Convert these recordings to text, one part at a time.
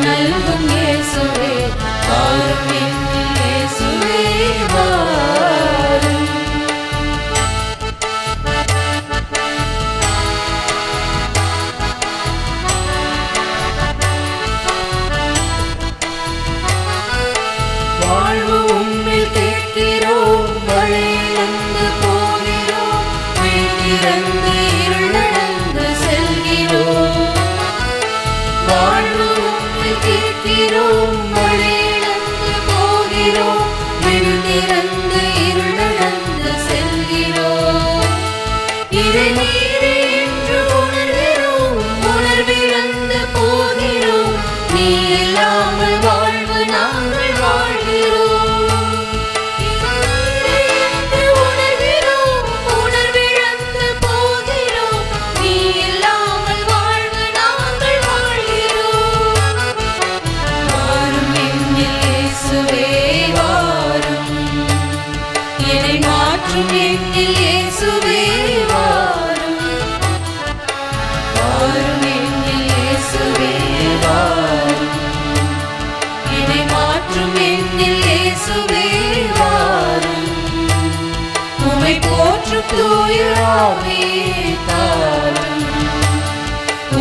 നൽകും യേശുവേ കാരുണ്യം திருமொழி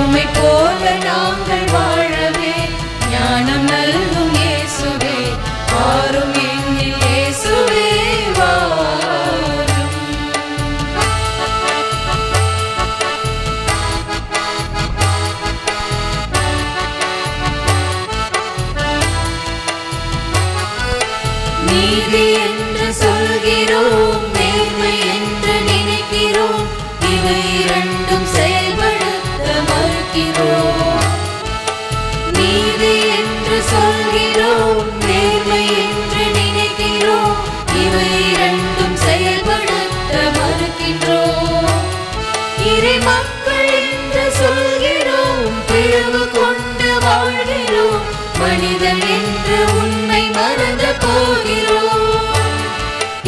உம்மை போல நாங்கள் வாழவே ஞானம் நல்ல Baby.